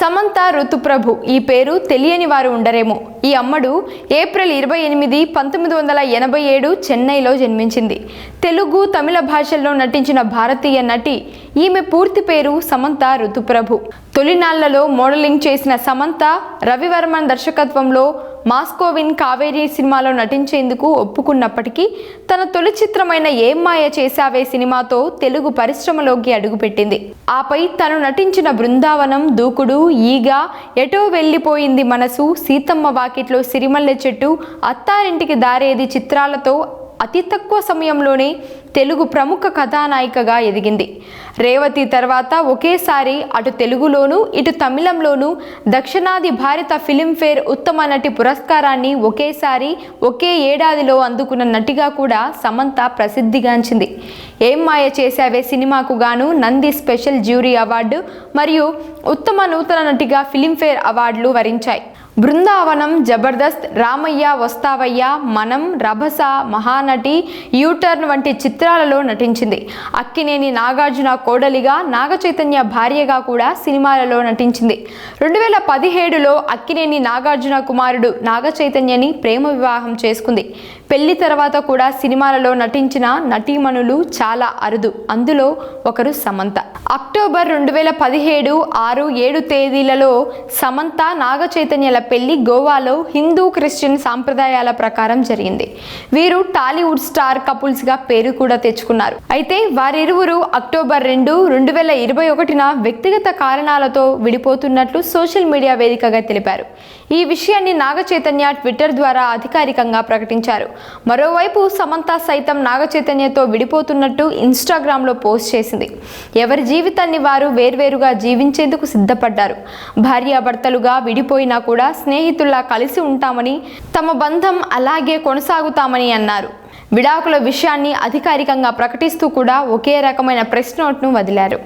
సమంత ఋతుప్రభు. ఈ పేరు తెలియని వారు ఉండరేమో. ఈ అమ్మడు ఏప్రిల్ ఇరవై ఎనిమిది పంతొమ్మిది వందల ఎనభై ఏడు చెన్నైలో జన్మించింది. తెలుగు తమిళ భాషల్లో నటించిన భారతీయ నటి. ఈమె పూర్తి పేరు సమంత ఋతుప్రభు. తొలినాళ్ళలో మోడలింగ్ చేసిన సమంత రవివర్మన్ దర్శకత్వంలో మాస్కోవిన్ కావేరీ సినిమాలో నటించేందుకు ఒప్పుకున్నప్పటికీ తన తొలి చిత్రమైన ఏం మాయ చేశావే సినిమాతో తెలుగు పరిశ్రమలోకి అడుగుపెట్టింది. ఆపై తను నటించిన బృందావనం దూకుడు ఈగ ఎటో వెళ్ళిపోయింది మనసు సీతమ్మ వాకిట్లో సిరిమల్లె చెట్టు అత్తారింటికి దారేది చిత్రాలతో అతి తక్కువ సమయంలోనే తెలుగు ప్రముఖ కథానాయికగా ఎదిగింది. రేవతి తర్వాత ఒకేసారి అటు తెలుగులోనూ ఇటు తమిళంలోనూ దక్షిణాది భారత ఫిలింఫేర్ ఉత్తమ నటి పురస్కారాన్ని ఒకేసారి ఒకే ఏడాదిలో అందుకున్న నటిగా కూడా సమంత ప్రసిద్ధిగాంచింది. ఏం మాయ చేశావే సినిమాకు గాను నంది స్పెషల్ జ్యూరీ అవార్డు మరియు ఉత్తమ నూతన నటిగా ఫిలింఫేర్ అవార్డులు వరించాయి. బృందావనం జబర్దస్త్ రామయ్య వస్తావయ్య మనం రభస మహానటి యూటర్న్ వంటి చిత్రాలలో నటించింది. అక్కినేని నాగార్జున కోడలిగా నాగచైతన్య భార్యగా కూడా సినిమాలలో నటించింది. రెండు వేల పదిహేడులో అక్కినేని నాగార్జున కుమారుడు నాగచైతన్యని ప్రేమ వివాహం చేసుకుంది. పెళ్ళి తర్వాత కూడా సినిమాలలో నటించిన నటీమణులు చాలా అరుదు. అందులో ఒకరు సమంత. అక్టోబర్ రెండు వేల పదిహేడు ఆరు ఏడు తేదీలలో సమంత నాగచైతన్యల పెళ్ళి గోవాలో హిందూ క్రిస్టియన్ సాంప్రదాయాల ప్రకారం జరిగింది. వీరు టాలీవుడ్ స్టార్ కపుల్స్గా పేరు కూడా తెచ్చుకున్నారు. అయితే వారిరువురు అక్టోబర్ రెండు రెండు వేల ఇరవై ఒకటిన వ్యక్తిగత కారణాలతో విడిపోతున్నట్లు సోషల్ మీడియా వేదికగా తెలిపారు. ఈ విషయాన్ని నాగచైతన్య ట్విట్టర్ ద్వారా అధికారికంగా ప్రకటించారు. మరోవైపు సమంత సైతం నాగచైతన్యతో విడిపోతున్నట్టు ఇన్స్టాగ్రామ్లో పోస్ట్ చేసింది. ఎవరి జీవితాన్ని వారు వేర్వేరుగా జీవించేందుకు సిద్ధపడ్డారు. భార్యాభర్తలుగా విడిపోయినా కూడా స్నేహితుల్లా కలిసి ఉంటామని తమ బంధం అలాగే కొనసాగుతామని అన్నారు. విడాకుల విషయాన్ని అధికారికంగా ప్రకటిస్తూ కూడా ఒకే రకమైన ప్రెస్ నోట్ను వదిలారు.